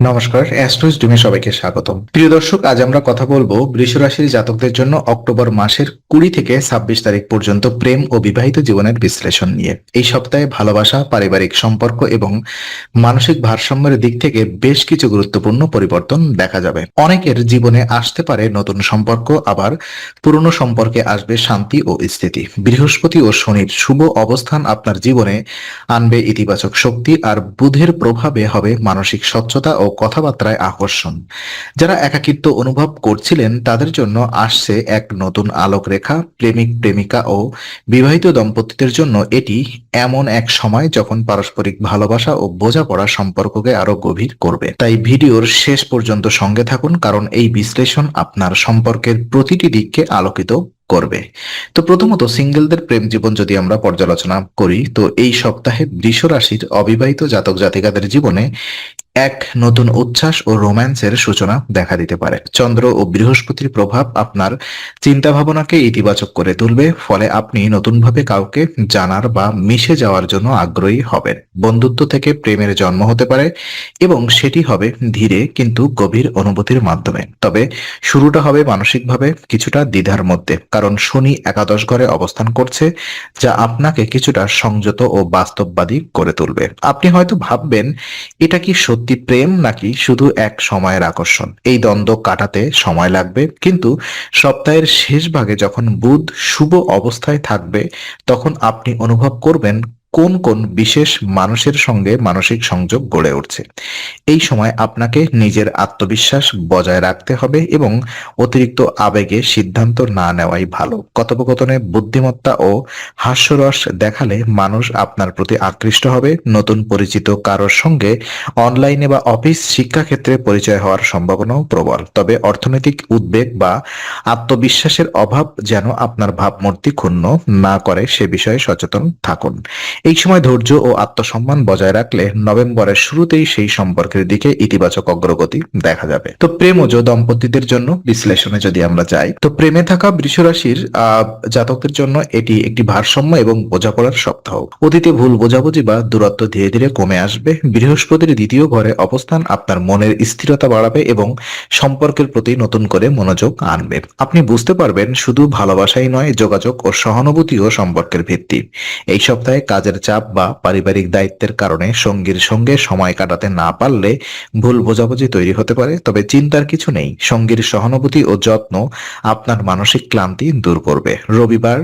নমস্কার অ্যাস্ট্রোজ ডুমে সবাইকে স্বাগতম। প্রিয় দর্শক, আজ আমরা কথা বলব বৃষ রাশির জাতকদের জন্য অক্টোবর মাসের কুড়ি থেকে ছাব্বিশ তারিখ পর্যন্ত প্রেম ও বিবাহিত জীবনের বিশ্লেষণ নিয়ে। এই সপ্তাহে ভালোবাসা, পারিবারিক সম্পর্ক এবং মানসিক ভারসাম্যের দিক থেকে বেশ কিছু গুরুত্বপূর্ণ পরিবর্তন দেখা যাবে। অনেকের জীবনে আসতে পারে নতুন সম্পর্ক, আবার পুরনো সম্পর্কে আসবে শান্তি ও স্থিতি। বৃহস্পতি ও শনির শুভ অবস্থান আপনার জীবনে আনবে ইতিবাচক শক্তি আর বুধের প্রভাবে হবে মানসিক স্বচ্ছতা ও কথাবার্তায় আকর্ষণ। যারা একাকিত্ব অনুভব করছিলেন, তাদের জন্য আসছে এক নতুন আলোকরেখা, প্রেমিক প্রেমিকা ও বিবাহিত দম্পতিদের জন্য এটি এমন এক সময় যখন পারস্পরিক ভালোবাসা ও বোঝাপড়া সম্পর্ককে আরও গভীর করবে। তাই ভিডিওর শেষ পর্যন্ত সঙ্গে থাকুন, কারণ এই বিশ্লেষণ আপনার সম্পর্কের প্রতিটি দিককে আলোকিত করবে। তো প্রথমত সিঙ্গেলদের প্রেম জীবন যদি আমরা পর্যালোচনা করি, তো এই সপ্তাহে বৃষ রাশির অবিবাহিত জাতক জাতিকাদের জীবনে এক নতুন উচ্ছ্বাস ও রোম্যান্সের সূচনা দেখা দিতে পারে। চন্দ্র ও বৃহস্পতির প্রভাব আপনার চিন্তা ভাবনাকে ইতিবাচক করে তুলবে, ফলে আপনি নতুনভাবে কাউকে জানার বা মিশে যাওয়ার জন্য আগ্রহী হবেন। বন্ধুত্ব থেকে প্রেমের জন্ম হতে পারে এবং সেটি হবে ধীরে কিন্তু গভীর অনুভূতির মাধ্যমে। তবে শুরুটা হবে মানসিকভাবে কিছুটা দ্বিধার মধ্যে, কারণ শনি একাদশ ঘরে অবস্থান করছে, যা আপনাকে কিছুটা সংযত ও বাস্তববাদী করে তুলবে। আপনি হয়তো ভাববেন, এটা কি সত্যি? প্রেম নাকি শুধু এক সময়ের আকর্ষণ? এই দ্বন্দ্ব কাটাতে সময় লাগবে, কিন্তু সপ্তাহের শেষ ভাগে যখন বুধ শুভ অবস্থায় থাকবে, তখন আপনি অনুভব করবেন কোন কোন বিশেষ মানুষের সঙ্গে মানসিক সংযোগ গড়ে উঠছে? এই সময় আপনাকে নিজের আত্মবিশ্বাস বজায় রাখতে হবে এবং অতিরিক্ত আবেগে সিদ্ধান্ত না নেওয়াই ভালো। কথোপকথনে বুদ্ধিমত্তা ও হাস্যরস দেখালে মানুষ আপনার প্রতি আকৃষ্ট হবে। নতুন পরিচিত কারোর সঙ্গে অনলাইনে বা অফিস শিক্ষাক্ষেত্রে পরিচয় হওয়ার সম্ভাবনাও প্রবল। তবে অর্থনৈতিক উদ্বেগ বা আত্মবিশ্বাসের অভাব যেন আপনার ভাবমূর্তি ক্ষুণ্ণ না করে সে বিষয়ে সচেতন থাকুন। এই সময় ধৈর্য ও আত্মসম্মান বজায় রাখলে নভেম্বরের শুরুতেই সেই সম্পর্কের দিকে ইতিবাচক অগ্রগতি দেখা যাবে। তো প্রেম প্রেমজ দম্পতিদের জন্য বিশ্লেষণে যদি আমরা যাই তো প্রেমে থাকা বৃষ রাশির আহ, জাতকদের জন্য এটি একটি ভারসাম্য এবং বোঝাপড়ার সপ্তাহ। অতীতে ভুল বোঝাবুঝি বা দূরত্ব ধীরে ধীরে কমে আসবে। বৃহস্পতির দ্বিতীয় ঘরে অবস্থান আপনার মনের স্থিরতা বাড়াবে এবং সম্পর্কের প্রতি নতুন করে মনোযোগ আনবে। আপনি বুঝতে পারবেন শুধু ভালোবাসাই নয় যোগাযোগ ও সহানুভূতিও সম্পর্কের ভিত্তি। এই সপ্তাহে কাজের চাপ বা পারিবারিক দায়িত্বের কারণে সঙ্গীর সঙ্গে সময় কাটাতে না পারলে ভুল বোঝাবুঝি তৈরি হতে পারে। তবে চিন্তার কিছু নেই। সঙ্গীর সহানুভূতি ও যত্ন আপনার মানসিক ক্লান্তি দূর করবে। রবিবার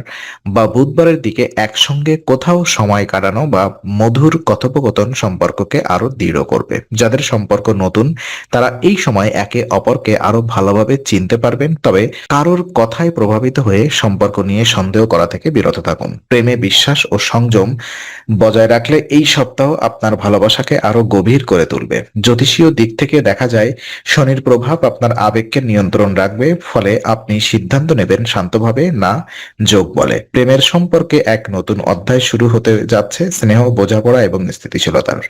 বা বুধবারের দিকে একসঙ্গে কোথাও সময় কাটানো বা মধুর কথোপকথন সম্পর্ককে আরও দৃঢ় করবে। যাদের সম্পর্ক নতুন, তারা এই সময় একে অপরকে আরও ভালোভাবে চিনতে পারবেন। তবে কারোর কথায় প্রভাবিত হয়ে সম্পর্ক নিয়ে সন্দেহ করা থেকে বিরত থাকুন। প্রেমে বিশ্বাস ও সংযম বজায় রাখলে এই সপ্তাহ আপনার ভালোবাসাকে আরও গভীর করে তুলবে। জ্যোতিষীয় দিক থেকে দেখা যায়, শনির প্রভাব আপনার আবেগকে নিয়ন্ত্রণ রাখবে, ফলে আপনি সিদ্ধান্ত নেবেন শান্তভাবে না যোগ বলে। প্রেমের সম্পর্কে এক নতুন অধ্যায় শুরু হতে যাচ্ছে, স্নেহ, বোঝাপড়া এবং স্থিতিশীলতার।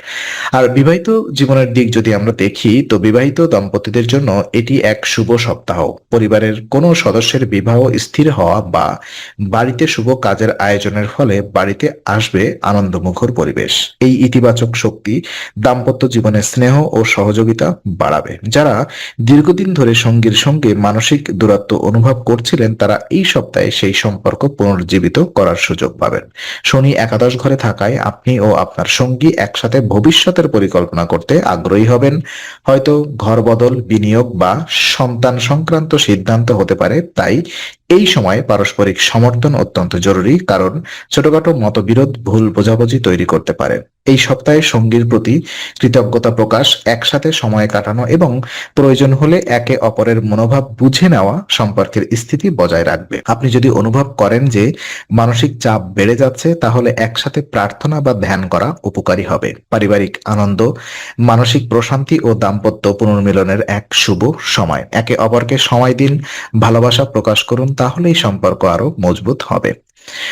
আর বিবাহিত জীবনের দিক যদি আমরা দেখি, তো বিবাহিত দম্পতিদের জন্য এটি এক শুভ সপ্তাহ। পরিবারের কোনো সদস্যের বিবাহ স্থির হওয়া বা বাড়িতে শুভ কাজের আয়োজনের ফলে বাড়িতে আসবে আনন্দমুখর পরিবেশ। এই ইতিবাচক শক্তি দাম্পত্য জীবনে স্নেহ ও সহযোগিতা বাড়াবে। যারা দীর্ঘদিন ধরে সঙ্গীর সঙ্গে মানসিক দূরত্ব অনুভব করছিলেন, তারা এই সপ্তাহে সেই সম্পর্ক পুনর্জীবিত করার সুযোগ পাবেন। শনি একাদশ ঘরে থাকায় আপনি ও আপনার সঙ্গী একসাথে ভবিষ্যতের পরিকল্পনা করতে আগ্রহী হবেন। হয়তো ঘর বদল বিনিয়োগ বা সন্তান সংক্রান্ত সিদ্ধান্ত হতে পারে, তাই এই সময় পারস্পরিক সমর্থন অত্যন্ত জরুরি, কারণ ছোটখাটো মতবিরোধ ভুল বোঝাবুঝি তৈরি করতে পারে। এই সপ্তাহে সঙ্গীর প্রতি কৃতজ্ঞতা প্রকাশ, একসাথে সময় কাটানো এবং প্রয়োজন হলে একে অপরের মনোভাব বুঝে নেওয়া সম্পর্কের স্থিতি বজায় রাখবে। আপনি যদি অনুভব করেন যে মানসিক চাপ বেড়ে যাচ্ছে, তাহলে একসাথে প্রার্থনা বা ধ্যান করা উপকারী হবে। পারিবারিক আনন্দ, মানসিক প্রশান্তি ও দাম্পত্য পুনর্মিলনের এক শুভ সময়। একে অপরকে সময় দিন, ভালোবাসা প্রকাশ করুন তাহলেই সম্পর্ক আরও মজবুত হবে।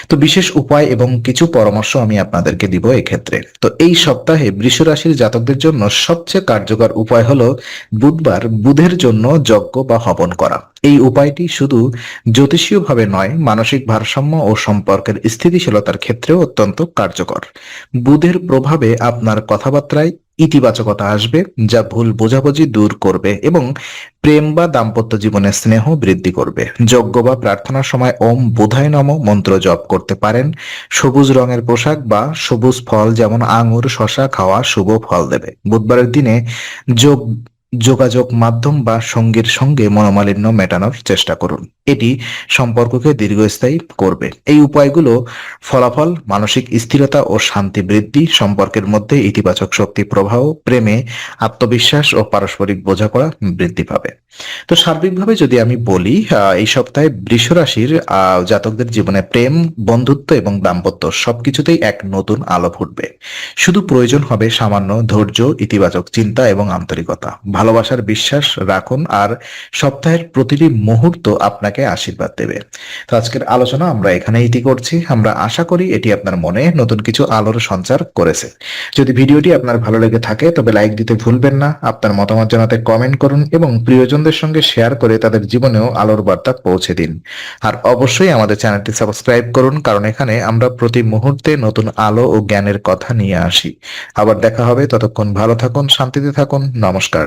তো বিশেষ উপায় এবং কিছু পরামর্শ আমি আপনাদেরকে দিব এক্ষেত্রে। তো এই সপ্তাহে বৃষ রাশির জাতকদের জন্য সবচেয়ে কার্যকর উপায় হলো বুধবার বুধের জন্য যজ্ঞ বা হবন করা। এই উপায়টি শুধু জ্যোতিষীয়ভাবে নয়, মানসিক ভারসাম্য ও সম্পর্কের স্থিতিশীলতার ক্ষেত্রেও অত্যন্ত কার্যকর। বুধের প্রভাবে আপনার কথাবার্তায় ইতিবাচকতা আসবে যা ভুল বোঝাবুঝি দূর করবে এবং প্রেম বা দাম্পত্য জীবনে স্নেহ বৃদ্ধি করবে। যজ্ঞ বা প্রার্থনার সময় ওম বোধায় নম মন্ত্র জপ করতে পারেন। সবুজ রঙের পোশাক বা সবুজ ফল যেমন আঙুর শশা খাওয়া শুভ ফল দেবে। বুধবারের দিনে যোগ যোগাযোগ মাধ্যম বা সঙ্গীর সঙ্গে মনোমালিন্য মেটানোর চেষ্টা করুন। এটি সম্পর্ককে দীর্ঘস্থায়ী করবে। এই উপায়গুলো ফলাফল, মানসিক স্থিরতা ও শান্তি বৃদ্ধি, সম্পর্কের মধ্যে ইতিবাচক শক্তি, প্রবাহ, প্রেমে আত্মবিশ্বাস ও পারস্পরিক বোঝাপড়া বৃদ্ধি পাবে। তো সার্বিকভাবে যদি আমি বলি এই সপ্তাহে বৃষ রাশির জাতকদের জীবনে প্রেম, বন্ধুত্ব এবং দাম্পত্য সবকিছুতেই এক নতুন আলো ফুটবে। শুধু প্রয়োজন হবে সামান্য ধৈর্য, ইতিবাচক চিন্তা এবং আন্তরিকতা। ভালোবাসার বিশ্বাস রাখুন আর সপ্তাহের প্রতিটি মুহূর্ত আপনাকে আশীর্বাদ দেবে। তো আজকের আলোচনা আমরা এখানে ইতি করছি। আমরা আশা করি এটি আপনার মনে নতুন কিছু আলোর সঞ্চার করেছে। যদি ভিডিওটি আপনার ভালো লেগে থাকে, তবে লাইক দিতে ভুলবেন না। আপনার মতামত জানাতে কমেন্ট করুন এবং প্রিয়জনদের সঙ্গে শেয়ার করে তাদের জীবনেও আলোর বার্তা পৌঁছে দিন। আর অবশ্যই আমাদের চ্যানেলটি সাবস্ক্রাইব করুন, কারণ এখানে আমরা প্রতি মুহূর্তে নতুন আলো ও জ্ঞানের কথা নিয়ে আসি। আবার দেখা হবে, ততক্ষণ ভালো থাকুন, শান্তিতে থাকুন, নমস্কার।